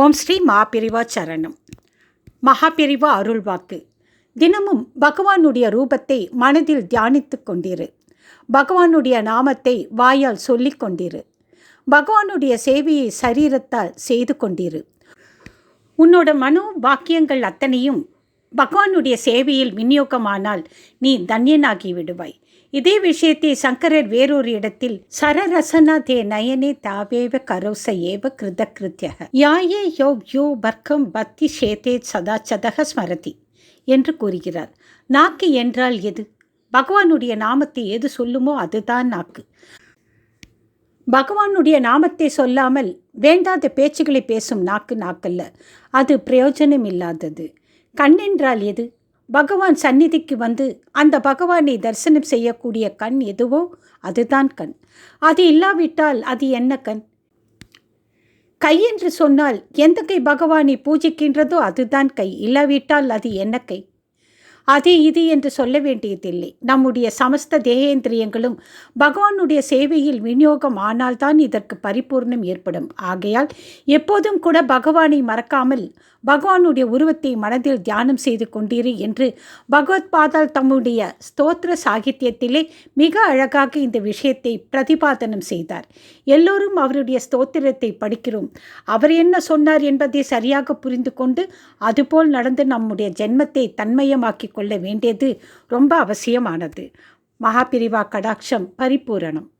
ஓம் ஸ்ரீ மாபிரிவா சரணம். மகாபிரிவா அருள்வாக்கு. தினமும் பகவானுடைய ரூபத்தை மனதில் தியானித்து கொண்டிரு. பகவானுடைய நாமத்தை வாயால் சொல்லிக் கொண்டிரு. பகவானுடைய சேவையை சரீரத்தால் செய்து கொண்டிரு. உன்னோட மனோ வாக்கியங்கள் அத்தனையும் பகவானுடைய சேவையில் விநியோகமானால் நீ தன்யனாகி விடுவாய். இதே விஷயத்தை சங்கரர் வேறொரு இடத்தில் சரரசனா தே நயனே தாவேவ கரோச ஏவ கிருத கிருத்தியக யாயே யோ யோ பர்க்கம் பக்தி சேதே சதக ஸ்மரதி என்று கூறுகிறார். நாக்கு என்றால் எது? பகவானுடைய நாமத்தை எது சொல்லுமோ அதுதான் நாக்கு. பகவானுடைய நாமத்தை சொல்லாமல் வேண்டாத பேச்சுகளை பேசும் நாக்கு நாக்கல்ல. அது பிரயோஜனம் இல்லாதது கண் என்றால் எது? பகவான் சந்நிதிக்கு வந்து அந்த பகவானை தரிசனம் செய்யக்கூடிய கண் எதுவோ அதுதான் கண். அது இல்லாவிட்டால் அது என்ன கண்? கை என்று சொன்னால் எந்த கை பகவானை பூஜிக்கின்றதோ அதுதான் கை. இல்லாவிட்டால் அது என்ன கை? அது இது என்று சொல்ல வேண்டியதில்லை. நம்முடைய சமஸ்த தேகேந்திரியங்களும் பகவானுடைய சேவையில் விநியோகம் ஆனால்தான் இதற்கு பரிபூர்ணம் ஏற்படும். ஆகையால் எப்போதும் கூட பகவானை மறக்காமல் பகவானுடைய உருவத்தை மனதில் தியானம் செய்து கொண்டிரு என்று பகவத் பாதால் தம்முடைய ஸ்தோத்திர சாகித்யத்திலே மிக அழகாக இந்த விஷயத்தை பிரதிபாதனம் செய்தார். எல்லோரும் அவருடைய ஸ்தோத்திரத்தை படிக்கிறோம். அவர் என்ன சொன்னார் என்பதை சரியாக புரிந்து கொண்டு அதுபோல் நடந்து நம்முடைய ஜென்மத்தை தன்மயமாக்கி கொள்ள வேண்டியது ரொம்ப அவசியமானது. மகாபிரிவா கடாட்சம் பரிபூரணம்.